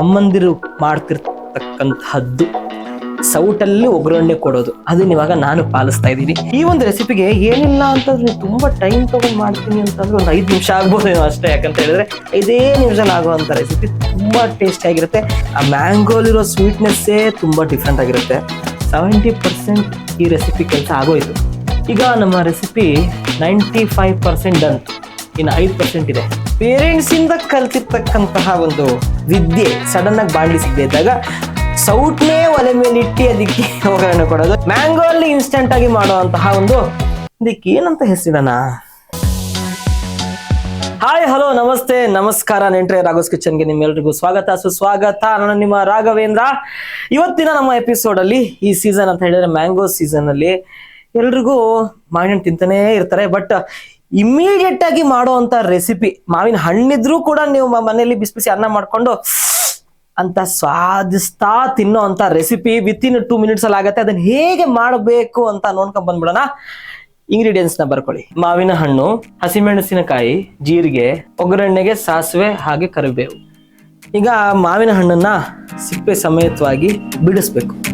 ಅಮ್ಮಂದಿರು ಮಾಡ್ತಿರ್ತಕ್ಕಂತಹದ್ದು ಸೌಟಲ್ಲಿ ಒಗ್ಗರಣೆ ಕೊಡೋದು. ಅದನ್ನ ಇವಾಗ ನಾನು ಪಾಲಿಸ್ತಾ ಇದ್ದೀನಿ. ಈ ಒಂದು ರೆಸಿಪಿಗೆ ಏನಿಲ್ಲ ಅಂತಂದ್ರೆ ತುಂಬಾ ಟೈಮ್ ತಗೊಂಡು ಮಾಡ್ತೀನಿ ಅಂತಂದ್ರೆ ಒಂದು ಐದು ನಿಮಿಷ ಆಗ್ಬೋದೇನೋ ಅಷ್ಟೇ ಯಾಕಂತ ಹೇಳಿದ್ರೆ. ಇದೇ ನಿಮಿಷ ಆಗುವಂತ ರೆಸಿಪಿ ತುಂಬಾ ಟೇಸ್ಟ್ ಆಗಿರುತ್ತೆ. ಆ ಮ್ಯಾಂಗೋಲಿರೋ ಸ್ವೀಟ್ನೆಸ್ಸೇ ತುಂಬಾ ಡಿಫ್ರೆಂಟ್ ಆಗಿರುತ್ತೆ. ಸೆವೆಂಟಿ ಪರ್ಸೆಂಟ್ ಈ ರೆಸಿಪಿ ಕೆಲಸ ಆಗೋಯ್ತು. ಈಗ ನಮ್ಮ recipe ninety five percent done ಇನ್ನು ಐದು ಪರ್ಸೆಂಟ್ ಇದೆ. ಪೇರೆಂಟ್ಸ್ ಇಂದ ಕಲ್ತಿರ್ತಕ್ಕಂತಹ ಒಂದು ವಿದ್ಯೆ ಸಡನ್ ಆಗಿ ಬಾಂಡಿಸಿದ್ದೆ ಇದ್ದಾಗ ಸೌಟ್ನೇ ಒಲೆ ಮೇಲೆ ಇಟ್ಟು ಅದಕ್ಕೆ ಒಗ್ಗರಣೆ ಕೊಡೋದು. ಮ್ಯಾಂಗೋ ಅಲ್ಲಿ ಇನ್ಸ್ಟೆಂಟ್ ಆಗಿ ಮಾಡುವಂತಹ ಒಂದು ಇದಕ್ಕೆ ಏನಂತ ಹೆಸರಿಡೋಣ? ಹಾಯ್ ಹಲೋ ನಮಸ್ತೆ, ನಮಸ್ಕಾರ ನೆಂಟ್ರೆ ರಾಘೋಸ್ ಕಿಚನ್ಗೆ ನಿಮ್ಮೆಲ್ರಿಗೂ ಸ್ವಾಗತ. ಸುಸ್ವಾಗತ ನಾನು ನಿಮ್ಮ ರಾಘವೇಂದ್ರ. ಇವತ್ತಿನ ನಮ್ಮ ಎಪಿಸೋಡ್ ಅಲ್ಲಿ ಈ ಸೀಸನ್ ಅಂತ ಹೇಳಿದ್ರೆ ಮ್ಯಾಂಗೋ ಸೀಸನ್ ಅಲ್ಲಿ ಎಲ್ರಿಗೂ ಮಾವಿನ ತಿಂತಾನೇ ಇರ್ತಾರೆ. ಬಟ್ ಇಮಿಡಿಯೇಟ್ ಆಗಿ ಮಾಡುವಂತ ರೆಸಿಪಿ ಮಾವಿನ ಹಣ್ಣಿದ್ರೂ ಕೂಡ ನೀವು ಮನೆಯಲ್ಲಿ ಬಿಸಿ ಬಿಸಿ ಅನ್ನ ಮಾಡ್ಕೊಂಡು ಅಂತ ಸ್ವಾದಿಸ್ತಾ ತಿನ್ನೋ ಅಂತ recipe with in two minutes ಅಲ್ಲಿ ಆಗತ್ತೆ. ಅದನ್ನ ಹೇಗೆ ಮಾಡಬೇಕು ಅಂತ ನೋಡ್ಕೊಂಡ್ ಬಂದ್ಬಿಡೋಣ. ಇಂಗ್ರೀಡಿಯೆಂಟ್ಸ್ನ ಬರ್ಕೊಳ್ಳಿ. ಮಾವಿನ ಹಣ್ಣು, ಹಸಿಮೆಣಸಿನಕಾಯಿ, ಜೀರಿಗೆ, ಒಗ್ಗರಣೆಗೆ ಸಾಸಿವೆ ಹಾಗೆ ಕರಿಬೇವು. ಈಗ ಮಾವಿನ ಹಣ್ಣನ್ನ ಸಿಪ್ಪೆ ಸಮೇತವಾಗಿ ಬಿಡಿಸ್ಬೇಕು.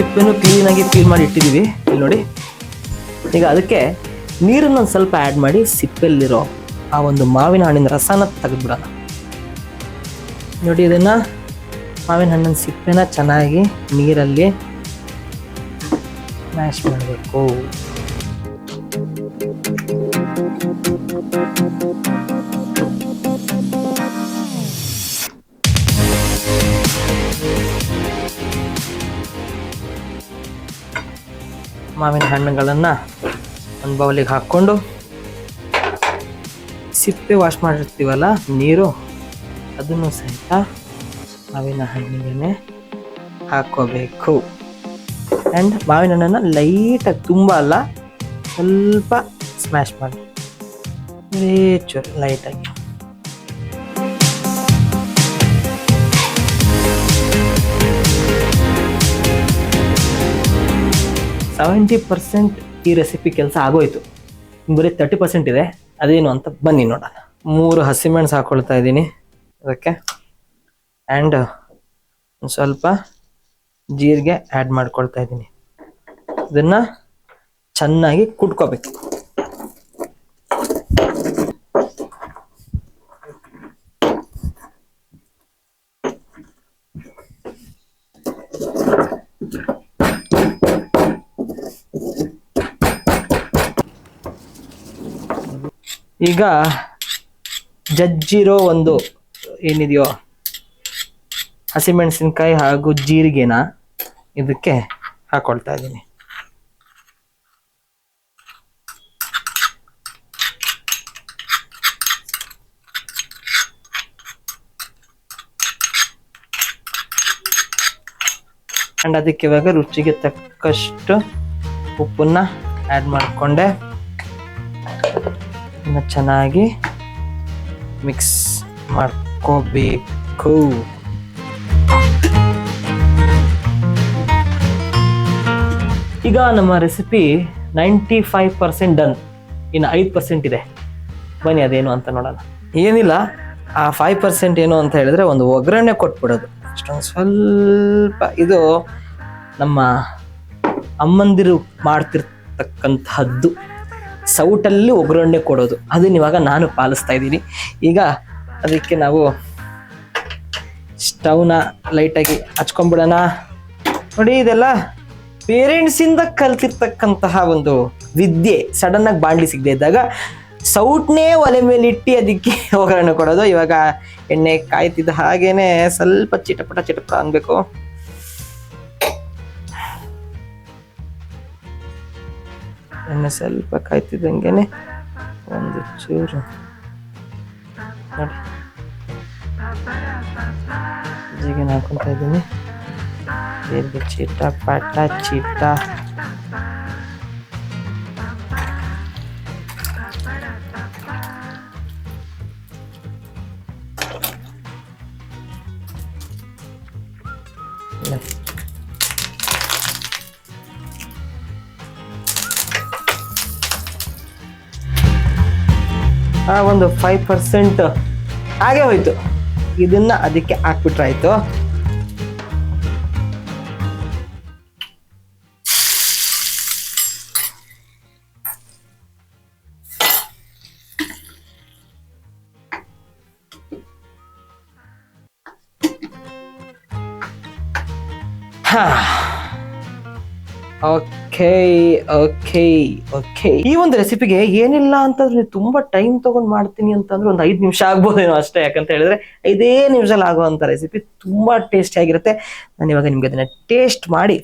ಸಿಪ್ಪೆನೂ ಕ್ಲೀನಾಗಿ ಕ್ಲೀನ್ ಮಾಡಿ ಇಟ್ಟಿದ್ದೀವಿ. ಇಲ್ಲಿ ನೋಡಿ. ಈಗ ಅದಕ್ಕೆ ನೀರನ್ನು ಒಂದು ಸ್ವಲ್ಪ ಆ್ಯಡ್ ಮಾಡಿ ಸಿಪ್ಪೆಲ್ಲಿರೋ ಆ ಒಂದು ಮಾವಿನ ಹಣ್ಣಿನ ರಸನ ತೆಗೆದ್ಬಿಡೋಣ. ನೋಡಿ ಇದನ್ನು ಮಾವಿನ ಹಣ್ಣಿನ ಸಿಪ್ಪೆನ ಚೆನ್ನಾಗಿ ನೀರಲ್ಲಿ ಮ್ಯಾಶ್ ಮಾಡಬೇಕು. ಮಾವಿನ ಹಣ್ಣುಗಳನ್ನು ಒಂದು ಬೌಲಿಗೆ ಹಾಕ್ಕೊಂಡು ಸಿಪ್ಪೆ ವಾಶ್ ಮಾಡಿರ್ತೀವಲ್ಲ, ನೀರು, ಅದನ್ನು ಸಹಿತ ಮಾವಿನ ಹಣ್ಣಿಗೆ ಹಾಕೋಬೇಕು ಆ್ಯಂಡ್ ಮಾವಿನ ಹಣ್ಣನ್ನು ಲೈಟಾಗಿ ತುಂಬ ಅಲ್ಲ, ಸ್ವಲ್ಪ ಸ್ಮ್ಯಾಶ್ ಮಾಡಿ. ಚೂರು ಲೈಟಾಗಿ ಸೆವೆಂಟಿ ಪರ್ಸೆಂಟ್ ಈ ರೆಸಿಪಿ ಕೆಲಸ ಆಗೋಯ್ತು. ಬರೀ ತರ್ಟಿ ಪರ್ಸೆಂಟ್ ಇದೆ. ಅದೇನು ಅಂತ ಬನ್ನಿ ನೋಡೋಣ. ಮೂರು ಹಸಿಮೆಣ್ಸು ಹಾಕೊಳ್ತಾ ಇದ್ದೀನಿ. ಅದಕ್ಕೆ ಆ್ಯಂಡ್ ಸ್ವಲ್ಪ ಜೀರಿಗೆ ಆ್ಯಡ್ ಮಾಡ್ಕೊಳ್ತಾ ಇದ್ದೀನಿ. ಇದನ್ನು ಚೆನ್ನಾಗಿ ಕುಟ್ಕೋಬೇಕು. ಈಗ ಜಜ್ಜಿರೋ ಒಂದು ಏನಿದೆಯೋ ಹಸಿಮೆಣಸಿನ್ಕಾಯಿ ಹಾಗೂ ಜೀರಿಗೆನ ಇದಕ್ಕೆ ಹಾಕೊಳ್ತಾ ಇದ್ದೀನಿ. ಆ್ಯಂಡ್ ಅದಕ್ಕೆ ಇವಾಗ ರುಚಿಗೆ ತಕ್ಕಷ್ಟು ಉಪ್ಪನ್ನ ಆ್ಯಡ್ ಮಾಡಿಕೊಂಡೆ. ಇನ್ನು ಚೆನ್ನಾಗಿ ಮಿಕ್ಸ್ ಮಾಡ್ಕೋಬೇಕು. ಈಗ ನಮ್ಮ recipe ninety five percent done ಇನ್ನು ಐದು ಪರ್ಸೆಂಟ್ ಇದೆ. ಬನ್ನಿ, ಅದೇನು ಅಂತ ನೋಡೋಣ. ಏನಿಲ್ಲ, ಆ ಫೈವ್ ಪರ್ಸೆಂಟ್ ಏನು ಅಂತ ಹೇಳಿದ್ರೆ ಒಂದು ಒಗ್ಗರಣೆ ಕೊಟ್ಬಿಡೋದು. ಅಷ್ಟೊಂದು ಸ್ವಲ್ಪ ಇದು ನಮ್ಮ ಅಮ್ಮಂದಿರು ಮಾಡ್ತಿರ್ತಕ್ಕಂತಹದ್ದು. ಸೌಟಲ್ಲಿ ಒಗ್ಗರಣೆ ಕೊಡೋದು. ಅದನ್ನ ಇವಾಗ ನಾನು ಪಾಲಿಸ್ತಾ ಇದ್ದೀನಿ. ಈಗ ಅದಕ್ಕೆ ನಾವು ಸ್ಟವ್ನ ಲೈಟಾಗಿ ಹಚ್ಕೊಂಡ್ಬಿಡೋಣ ನೋಡಿ, ಇದೆಲ್ಲ ಪೇರೆಂಟ್ಸಿಂದ ಕಲ್ತಿರ್ತಕ್ಕಂತಹ ಒಂದು ವಿದ್ಯೆ. ಸಡನ್ ಆಗಿ ಬಾಂಡ್ಲಿ ಸಿಗದೆ ಇದ್ದಾಗ ಸೌಟ್ನೇ ಒಲೆ ಮೇಲೆ ಇಟ್ಟು ಅದಕ್ಕೆ ಒಗ್ಗರಣೆ ಕೊಡೋದು. ಇವಾಗ ಎಣ್ಣೆ ಕಾಯ್ತಿದ್ದ ಹಾಗೇನೆ ಸ್ವಲ್ಪ ಚಿಟಪಟ ಚಿಟಪಟ ಅನ್ಬೇಕು. ಎಣ್ಣೆ ಸ್ವಲ್ಪ ಕಾಯ್ತಿದ್ದಂಗೆನೆ ಒಂದು ಚೂರು ನೋಡಿ. ಜೀಗೆ ಹಾಕೊಂತ ಇದ್ದೀನಿ. ಜೀರಿಗೆ ಚೀಟ ಪಾಟ ಚೀಟ ಆ ಒಂದು ಫೈವ್ ಪರ್ಸೆಂಟ್ ಹಾಗೆ ಹೋಯ್ತು. ಇದನ್ನ ಅದಕ್ಕೆ ಹಾಕ್ಬಿಟ್ರಾಯ್ತು. ಓಕೆ ಓಕೆ ಓಕೆ ಈ ಒಂದು ರೆಸಿಪಿಗೆ ಏನಿಲ್ಲ ಅಂತಂದ್ರೆ ನೀವು ತುಂಬಾ ಟೈಮ್ ತಗೊಂಡು ಮಾಡ್ತೀನಿ ಅಂತಂದ್ರೆ ಒಂದು ಐದು ನಿಮಿಷ ಆಗ್ಬೋದೇನೋ ಅಷ್ಟೇ. ಯಾಕಂತ ಹೇಳಿದ್ರೆ ಐದೇ ನಿಮಿಷದಲ್ಲಿ ಆಗುವಂತ ರೆಸಿಪಿ ತುಂಬಾ ಟೇಸ್ಟಿ ಆಗಿರುತ್ತೆ. ನಾನು ಇವಾಗ ನಿಮ್ಗೆ ಅದನ್ನ ಟೇಸ್ಟ್ ಮಾಡಿ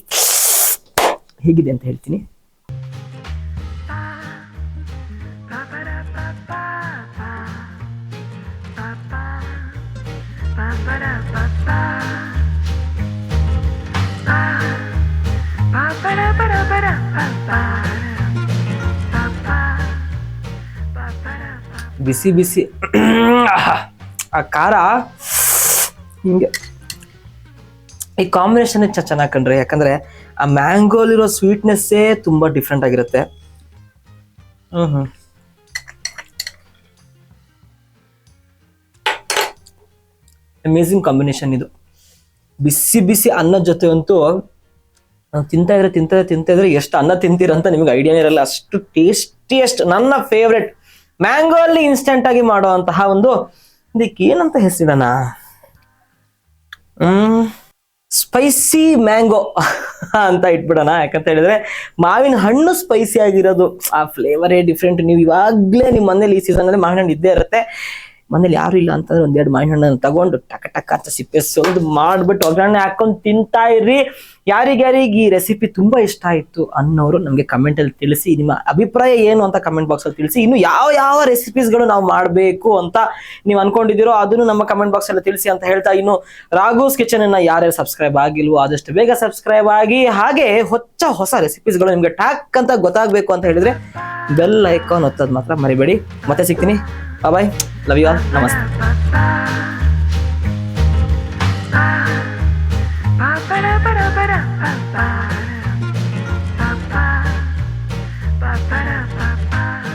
ಹೇಗಿದೆ ಅಂತ ಹೇಳ್ತೀನಿ. ಬಿಸಿ ಬಿಸಿ. ಆ ಖಾರ ಹಿಂಗೆ. ಈ ಕಾಂಬಿನೇಷನ್ ಚೆನ್ನಾಗಿ ಕಂಡ್ರೆ, ಯಾಕಂದ್ರೆ ಆ ಮ್ಯಾಂಗೋಲಿರೋ ಸ್ವೀಟ್ನೆಸ್ಸೇ ತುಂಬಾ ಡಿಫ್ರೆಂಟ್ ಆಗಿರುತ್ತೆ. ಹ್ಮ್ ಹ್ಮ್. ಅಮೇಝಿಂಗ್ ಕಾಂಬಿನೇಷನ್ ಇದು. ಬಿಸಿ ಬಿಸಿ ಅನ್ನದ ಜೊತೆ ಅಂತೂ, ನಾವು ತಿಂತಾ ಇದ್ರೆ ತಿಂತಾ ತಿಂತಾ ಇದ್ರೆ ಎಷ್ಟು ಅನ್ನ ತಿಂತೀರ ಅಂತ ನಿಮ್ಗೆ ಐಡಿಯಾನೇ ಇರಲ್ಲ. ಅಷ್ಟು ಟೇಸ್ಟಿಯಸ್ಟ್ ನನ್ನ ಫೇವ್ರೆಟ್ ಮ್ಯಾಂಗೋ ಅಲ್ಲಿ ಇನ್ಸ್ಟೆಂಟ್ ಆಗಿ ಮಾಡುವಂತಹ ಒಂದು ಇದಕ್ಕೆ ಏನಂತ ಹೆಸರಿಡೋಣ ಹ್ಮ್ ಸ್ಪೈಸಿ ಮ್ಯಾಂಗೋ ಅಂತ ಇಟ್ಬಿಡೋಣ. ಯಾಕಂತ ಹೇಳಿದ್ರೆ ಮಾವಿನ ಹಣ್ಣು ಸ್ಪೈಸಿ ಆಗಿರೋದು. ಆ ಫ್ಲೇವರೇ ಡಿಫ್ರೆಂಟ್ ನೀವು ಇವಾಗ್ಲೇ ನಿಮ್ಮ ಮನೇಲಿ ಈ ಸೀಸನ್ ಅಲ್ಲಿ ಮಾವಿನ ಹಣ್ಣು ಇದ್ದೇ ಇರುತ್ತೆ. ಮನೇಲಿ ಯಾರು ಇಲ್ಲ ಅಂತಂದ್ರೆ ಒಂದೆರಡು ಮಾವಿನ ಹಣ್ಣನ್ನು ತಗೊಂಡು ಟಕ ಟಕ ಅಂತ ಸಿಪ್ಪೆ ಸೊಂದು ಮಾಡ್ಬಿಟ್ಟು ಒಗ್ಗರಣೆ ಹಾಕೊಂಡು ತಿಂತಾ ಇರ್ರಿ. ಯಾರಿಗ್ಯಾರಿಗೆ ಈ ರೆಸಿಪಿ ತುಂಬಾ ಇಷ್ಟ ಆಯ್ತು ಅನ್ನೋರು ನಮಗೆ ಕಮೆಂಟ್ ಅಲ್ಲಿ ತಿಳಿಸಿ, ನಿಮ್ಮ ಅಭಿಪ್ರಾಯ ಏನು ಅಂತ ಕಮೆಂಟ್ ಬಾಕ್ಸ್ ಅಲ್ಲಿ ತಿಳಿಸಿ, ಇನ್ನು ಯಾವ ಯಾವ ರೆಸಿಪೀಸ್ಗಳು ನಾವು ಮಾಡಬೇಕು ಅಂತ ನೀವು ಅನ್ಕೊಂಡಿದ್ದೀರೋ ಅದನ್ನು ನಮ್ಮ ಕಮೆಂಟ್ ಬಾಕ್ಸ್ ಅಲ್ಲಿ ತಿಳಿಸಿ ಅಂತ ಹೇಳ್ತಾ ಇನ್ನು ರಾಘೂಸ್ ಕಿಚನ್ ಅನ್ನ ಯಾರ್ಯಾರು ಸಬ್ಸ್ಕ್ರೈಬ್ ಆಗಿಲ್ವೋ ಆದಷ್ಟು ಬೇಗ ಸಬ್ಸ್ಕ್ರೈಬ್ ಆಗಿ, ಹಾಗೆ ಹೊಚ್ಚ ಹೊಸ ರೆಸಿಪೀಸ್ಗಳು ನಿಮಗೆ ಟಾಕ್ ಅಂತ ಗೊತ್ತಾಗಬೇಕು ಅಂತ ಹೇಳಿದ್ರೆ ಬೆಲ್ ಐಕಾನ್ ಒತ್ತೋದು ಮಾತ್ರ ಮರಿಬೇಡಿ. ಮತ್ತೆ ಸಿಗ್ತೀನಿ. ಬಾಯ್ Love you all. Namaste.